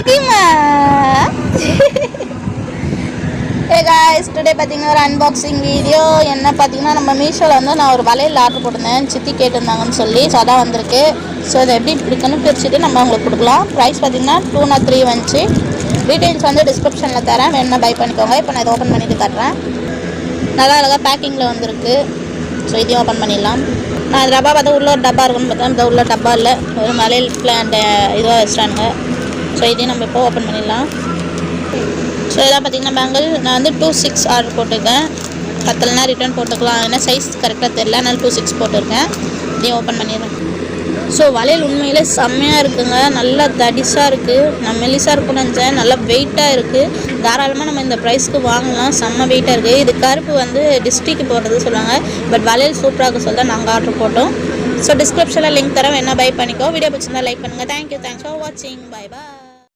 நிக்கிமா hey guys today பார்த்தீங்கன்னா ஒரு unboxing video என்ன பார்த்தீங்கன்னா நம்ம மீஷோவில் வந்து நான் ஒரு வளையல் ஆர்டர் போட்டிருந்தேன். சித்தி கேட்டிருந்தாங்கன்னு சொல்லி ஸோ அதான் வந்திருக்கு. ஸோ இதை எப்படி இருக்குன்னு பிரிச்சுட்டு நம்ம உங்களுக்கு கொடுக்கலாம். ப்ரைஸ் பார்த்தீங்கன்னா டூ நாட் த்ரீ வந்துச்சு. டீட்டெயில்ஸ் வந்து டிஸ்கிரிப்ஷனில் தரேன். வேணும்னா பை பண்ணிக்கோங்க. இப்போ நான் இதை ஓப்பன் பண்ணிட்டு காட்டுறேன். நல்லா அழகாக பேக்கிங்கில் வந்திருக்கு. ஸோ இதையும் ஓப்பன் பண்ணிடலாம். நான் இந்த டப்பா பார்த்தா உள்ள ஒரு டப்பா இருக்குன்னு பார்த்தா இந்த உள்ள டப்பா இல்லை. ஒரு மலையில் பிளான்ட் இதுவாக வச்சிட்டானுங்க. ஸோ இதையும் நம்ம இப்போ ஓப்பன் பண்ணிடலாம். ஸோ இதெல்லாம் பார்த்தீங்கன்னா பேங்கிள் நான் வந்து டூ சிக்ஸ் ஆர்டர் போட்டிருக்கேன். பத்தலைனா ரிட்டர்ன் போட்டுக்கலாம். ஏன்னா சைஸ் கரெக்டாக தெரில அதனால் டூ சிக்ஸ் போட்டிருக்கேன். இதையும் ஓப்பன் பண்ணிடுறேன். ஸோ வளையல் உண்மையிலே செம்மையாக இருக்குங்க. நல்லா தடிசாக இருக்குது நான் மெலிசாக இருக்கும்னு நினச்சேன். நல்லா வெயிட்டாக இருக்குது தாராளமாக நம்ம இந்த ப்ரைஸ்க்கு வாங்கலாம். செம்ம வெயிட்டாக இருக்குது இது கருப்பு வந்து டிஸ்ட்ரிக்கு போடுறது சொல்லுவாங்க. பட் வளையல் சூப்பராக இருக்க சொல்ல நாங்கள் ஆர்டர் போட்டோம். ஸோ டிஸ்கிரிப்ஷனில் லிங்க் தரேன். என்ன பை பண்ணிக்கோ. வீடியோ பிடிச்சிருந்தா லைக் பண்ணுங்கள் தேங்க்யூ தேங்க்ஸ் ஃபார் வாட்சிங் பை பாய்